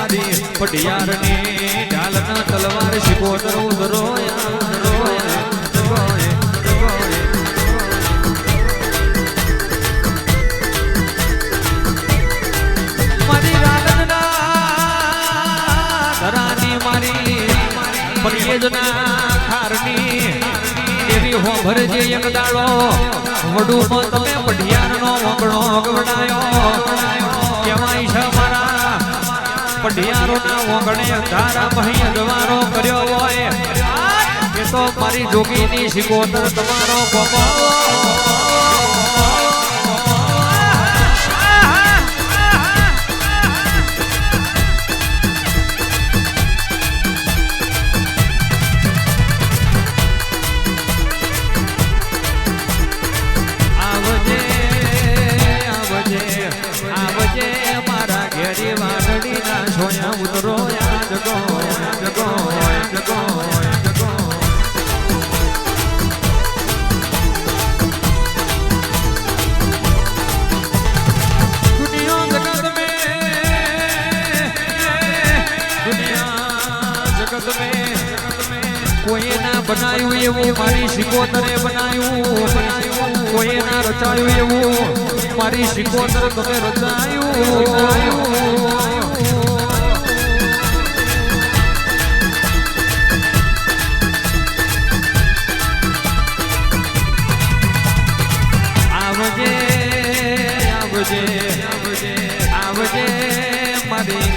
મારી પટિયાર ને ઢાલના તલવાર શિકોતર ઉધરો ભરજે એક તમે પઢિયાર નો મકડો ગવડાયો કેવાય છે પઢિયારોના વગણે ધારા મહી તમારો રોયા કોઈ ના બનાયું એવું મારી શિકોતરે બનાયું બનાયું કોઈ ના રચાયું એવું મારી શિકોતર તમે રચાયું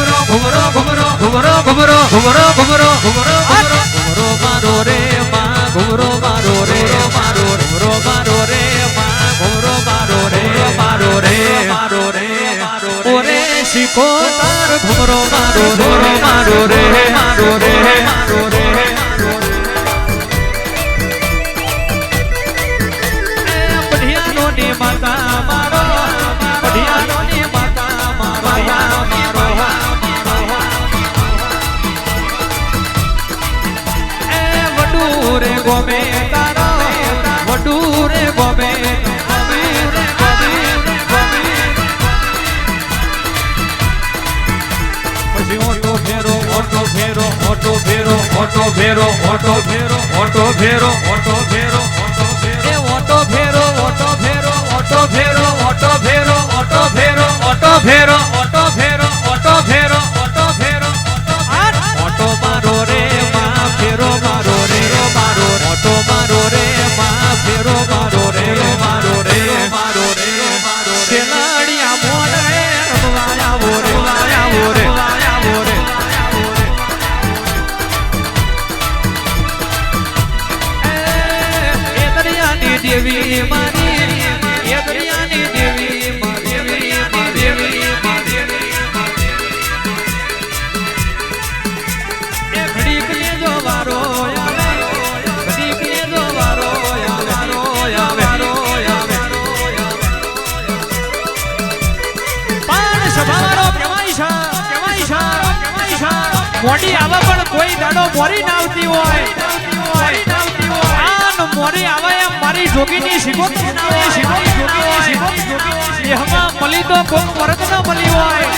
ઘુમરો ઘુમરો ઘુમરો ઘુમરો ઘુમરો ઘુમરો ઘુમરો ઘુમરો ઘુમરો ઘુમરો ઘુમરો ઘુમરો ઘુમરો ઘુમરો તાર ઘુમરો મારો રે મારો રે મારો રે મારો રે ફેરો ઓટો ફેરો ઓટો ફેરો ઓટો ફેરો ઓટો ફેરો ઓટો ફેરો ઓટો ફેરો ઓટો ફેરો ઓટો ફેરો ઓટો ફેરો ઓટો ફેરો ઓટો ફેરો ઓટો ફેરો ઓટો ફેરો ઓટો મારો રે માં ફેરો મારો રે મારો ઓટો મારો રે માં ફેરો દેવી, મારી એ દુનિયાની દેવી, મારી દેવી, મારી મોટી આવે પણ કોઈ દાડો મોરી ના આવતી હોય. મોરી ના આવતી હોય આન મોરી આવે એમ મારી જોગીની શિકોતરી એમાં મળી તો કોઈ મરદ ન મળી હોય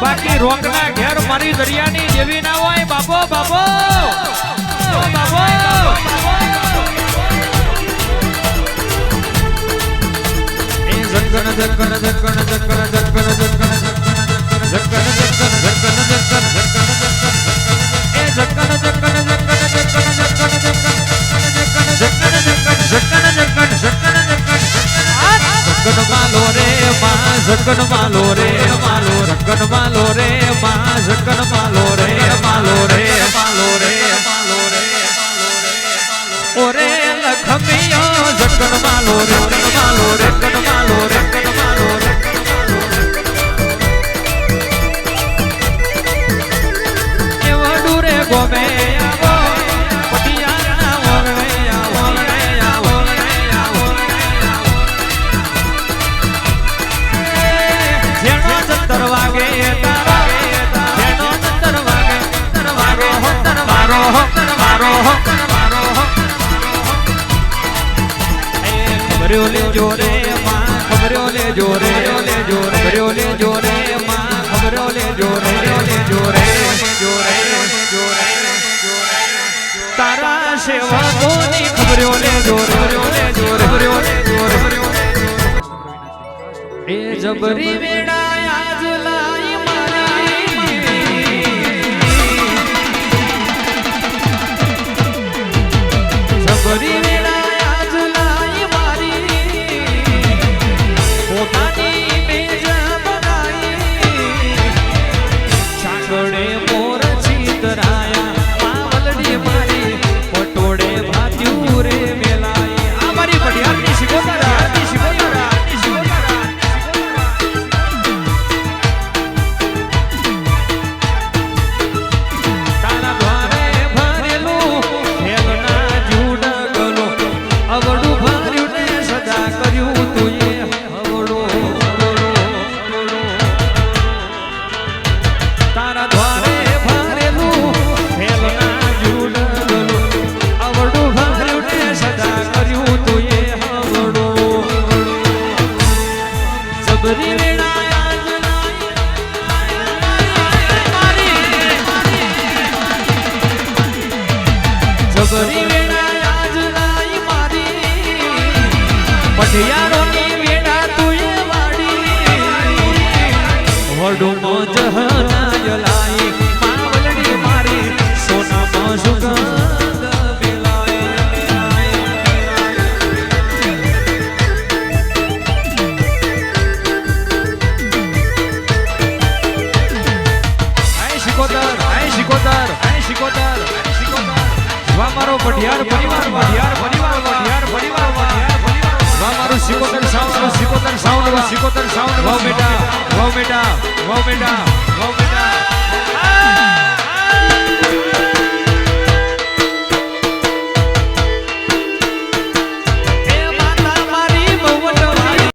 બાકી રોંગના ઘેર મારી દરિયાની જેવી ના હોય બાપો બાબો એ જગન જગન જગન જગન જગન જગન જગન જગન જગન જગન જગન માલો રે, માં જગન માલો રે માલો જગન માલો રે, માં જગન માલો રે માલો રે માલો રે માલો રે ઓરે લખમિયો રે માલો રે માલો જોરે માં ખબર્યો લે જોરે લે જોરે ખબર્યો લે જોરે જોરે લે જોરે જોરે જોરે તારા સેવકોની ખબર્યો લે જબરી Moving up.